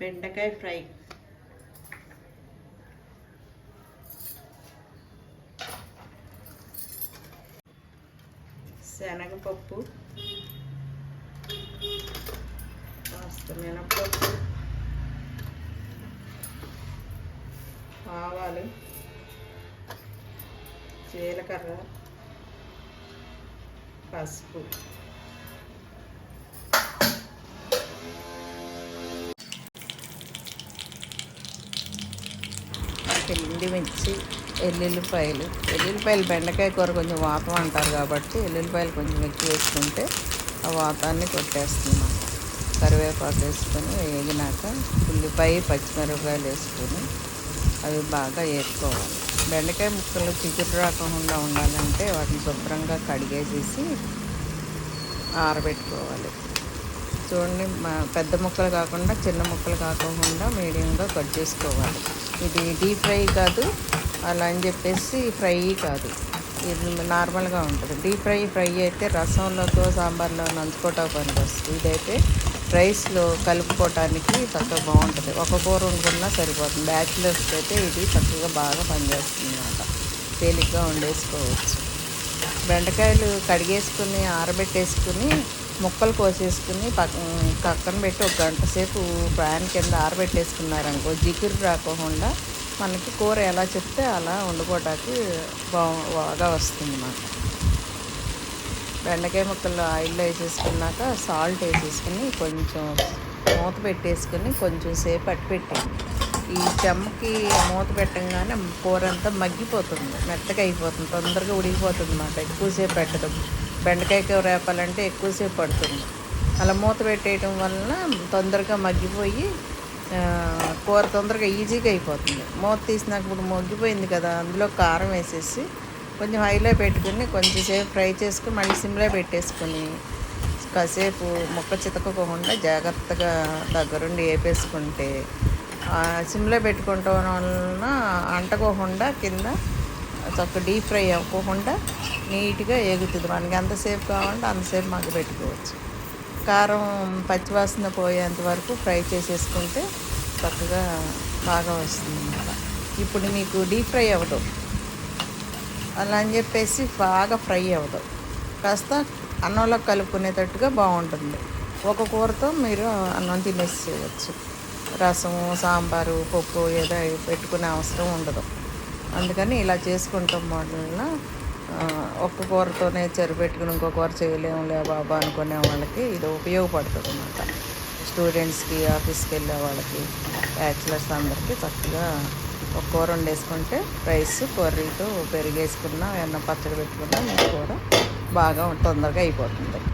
బెండకాయ ఫ్రై. శనగపప్పు కాస్త మినప్పప్పు ఆవాలు జీలకర్ర పసుపు. ఎండి మిర్చి ఎల్లుల్లిపాయలు. ఎల్లుల్లిపాయలు బెండకాయ కూర కొంచెం వాతం అంటారు కాబట్టి ఎల్లుల్లిపాయలు కొంచెం ఎక్కువ వేసుకుంటే ఆ వాతాన్ని కొట్టేస్తున్నాం. కరివేపాకు వేసుకొని వేగినాక ఉల్లిపాయ పచ్చిమిరపకాయలు వేసుకొని అవి బాగా వేసుకోవాలి బెండకాయ ముక్కలు చిగురు రాకుండా ఉండాలంటే వాటిని శుభ్రంగా కడిగేసేసి ఆరబెట్టుకోవాలి. చూడండి మా పెద్ద ముక్కలు కాకుండా చిన్న ముక్కలు కాకుండా మీడియంగా కట్ చేసుకోవాలి. ఇది డీప్ ఫ్రై కాదు అలా అని చెప్పేసి ఫ్రై కాదు. ఇది నార్మల్గా ఉంటుంది. డీప్ ఫ్రై ఫ్రై అయితే రసంలోతో సాంబార్లో నంచుకోవటానికి పనికి వస్తుంది ఇదైతే రైస్లో కలుపుకోవటానికి చక్కగా బాగుంటుంది. ఒక కూర వండుకున్నా సరిపోతుంది. బ్యాచిలర్స్కి అయితే ఇది చక్కగా బాగా పనిచేస్తుంది అన్నమాట తేలిగ్గా వండేసుకోవచ్చు. బెండకాయలు కడిగేసుకుని ఆరబెట్టేసుకుని ముక్కలు కోసేసుకుని పక్క పక్కన పెట్టి ఒక గంట సేపు ఫ్యాన్ కింద ఆరబెట్టేసుకున్నారనుకో జిగురు రాకుండా మనకి కూర ఎలా చెప్తే అలా వండుకోవడానికి బాగా వస్తుంది అన్నమాట బెండకాయ ముక్కలు ఆయిల్లో వేసేసుకున్నాక సాల్ట్ వేసేసుకుని కొంచెం మూత పెట్టేసుకుని కొంచెం సేపు అట్టు ఈ చెమ్మకి మూత పెట్టంగానే కూర అంతా మగ్గిపోతుంది మెత్తగా అయిపోతుంది తొందరగా ఉడికిపోతుంది అన్నమాట ఎక్కువసేపు పెట్టడం బెండకాయ కూర వేపాలంటే ఎక్కువసేపు పడుతుంది. అలా మూత పెట్టేయటం వలన తొందరగా మగ్గిపోయి కూర తొందరగా ఈజీగా అయిపోతుంది. మూత తీసినాక ఇప్పుడు మగ్గిపోయింది కదా అందులో కారం వేసేసి కొంచెం హైలో పెట్టుకుని కొంచెంసేపు ఫ్రై చేసుకుని మళ్ళీ సిమ్లో పెట్టేసుకుని కాసేపు ముక్క చితకకుండా జాగ్రత్తగా దగ్గరుండి వేపేసుకుంటే సిమ్లో పెట్టుకోవటం వలన అంటకోకుండా కింద చక్క డీప్ ఫ్రై అవ్వకుండా నీట్గా ఎగుతుంది. మనకి ఎంతసేపు కావాలంటే అంతసేపు మగ్గ పెట్టుకోవచ్చు. కారం పచ్చివాసన పోయేంత వరకు ఫ్రై చేసేసుకుంటే చక్కగా బాగా వస్తుంది అన్నమాట ఇప్పుడు మీకు డీప్ ఫ్రై అవ్వదు. అలా అని చెప్పేసి బాగా ఫ్రై అవ్వదు. కాస్త అన్నంలో కలుపుకునేటట్టుగా బాగుంటుంది. ఒక కూరతో మీరు అన్నం తినేసేయచ్చు. రసం సాంబారు పప్పు ఏదో పెట్టుకునే అవసరం ఉండదు. అందుకని ఇలా చేసుకుంటాం వల్ల ఒక్క కూరతోనే చెరిపెట్టుకుని ఇంకో కూర చేయలేములే బాబా అనుకునే వాళ్ళకి ఇది ఉపయోగపడుతుంది అన్నమాట స్టూడెంట్స్కి ఆఫీస్కి వెళ్ళే వాళ్ళకి బ్యాచిలర్స్ అందరికీ చక్కగా ఒక కూర వండేసుకుంటే రైస్ కర్రీతో పెరిగేసుకున్నా ఏమన్నా పచ్చడి పెట్టుకున్నా మీ కూర బాగా తొందరగా అయిపోతుంది.